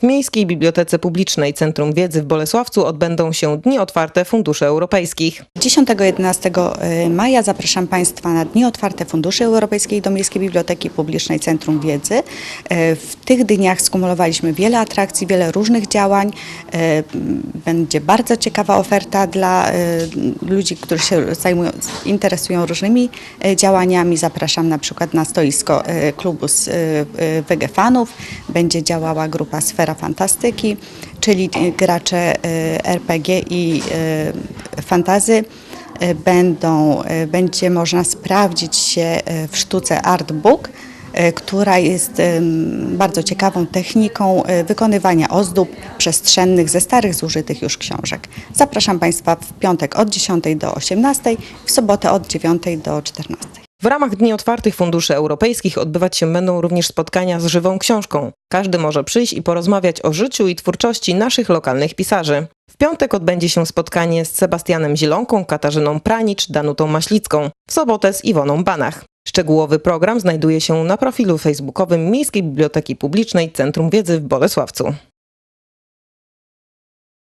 W Miejskiej Bibliotece Publicznej Centrum Wiedzy w Bolesławcu odbędą się Dni Otwarte Funduszy Europejskich. 10-11 maja zapraszam Państwa na Dni Otwarte Funduszy Europejskich do Miejskiej Biblioteki Publicznej Centrum Wiedzy. E, W tych dniach skumulowaliśmy wiele atrakcji, wiele różnych działań. E, Będzie bardzo ciekawa oferta dla ludzi, którzy się zajmują, interesują różnymi działaniami. Zapraszam na przykład na stoisko klubu z wegefanów. Będzie działała grupa Sfera Fantastyki, czyli e, gracze e, RPG i e, fantazy będą, będzie można sprawdzić się w sztuce Artbook, która jest bardzo ciekawą techniką wykonywania ozdób przestrzennych ze starych, zużytych już książek. Zapraszam Państwa w piątek od 10 do 18, w sobotę od 9 do 14. W ramach Dni Otwartych Funduszy Europejskich odbywać się będą również spotkania z żywą książką. Każdy może przyjść i porozmawiać o życiu i twórczości naszych lokalnych pisarzy. W piątek odbędzie się spotkanie z Sebastianem Zielonką, Katarzyną Pranicz, Danutą Maślicką, w sobotę z Iwoną Banach. Szczegółowy program znajduje się na profilu facebookowym Miejskiej Biblioteki Publicznej Centrum Wiedzy w Bolesławcu.